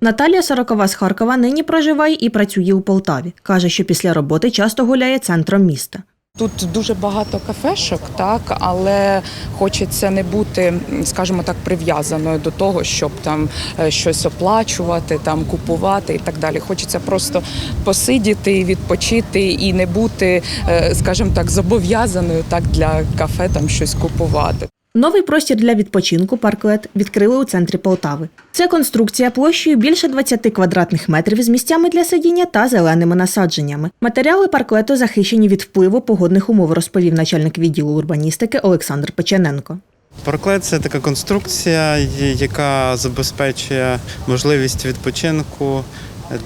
Наталія Сорокова з Харкова нині проживає і працює у Полтаві. Каже, що після роботи часто гуляє центром міста. Тут дуже багато кафешок, так але хочеться не бути, скажімо так, прив'язаною до того, щоб там е, щось оплачувати, там купувати і так далі. Хочеться просто посидіти, відпочити і не бути, е, скажімо так, зобов'язаною так для кафе там щось купувати. Новий простір для відпочинку парклет відкрили у центрі Полтави. Це конструкція площею більше 20 квадратних метрів з місцями для сидіння та зеленими насадженнями. Матеріали парклету захищені від впливу погодних умов, розповів начальник відділу урбаністики Олександр Печененко. Парклет це така конструкція, яка забезпечує можливість відпочинку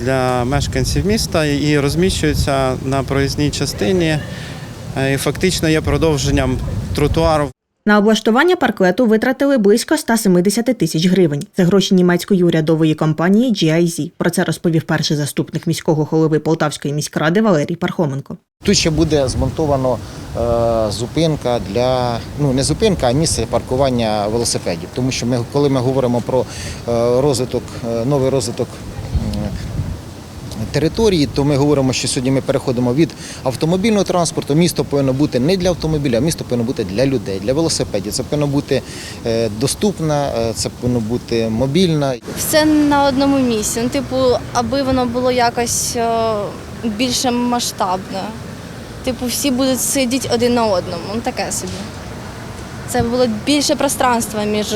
для мешканців міста і розміщується на проїзній частині. е, І фактично є продовженням тротуару. На облаштування парклету витратили близько 170 тисяч гривень. Це гроші німецької урядової компанії GIZ. Про це розповів перший заступник міського голови Полтавської міськради Валерій Пархоменко. Тут ще буде змонтовано е, зупинка для ну не зупинка, а місце паркування велосипедів. Тому що ми, коли ми говоримо про е, розвиток, е, новий розвиток території, то ми говоримо, що сьогодні ми переходимо від автомобільного транспорту. Місто повинно бути не для автомобіля, а місто повинно бути для людей, для велосипедів. Це повинно бути е, доступна, е, це повинно бути мобільна. все на одному місці. Ну, типу, аби воно було якось е, більше масштабне. Типу, всі будуть сидіти один на одному. Ну, таке собі. Це було більше пространства між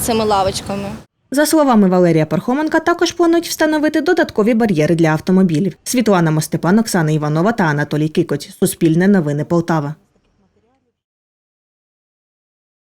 цими лавочками. За словами Валерія Пархоменка, також планують встановити додаткові бар'єри для автомобілів. Світлана Мостепан, Оксана Іванова та Анатолій Кикоць. Суспільне новини Полтава.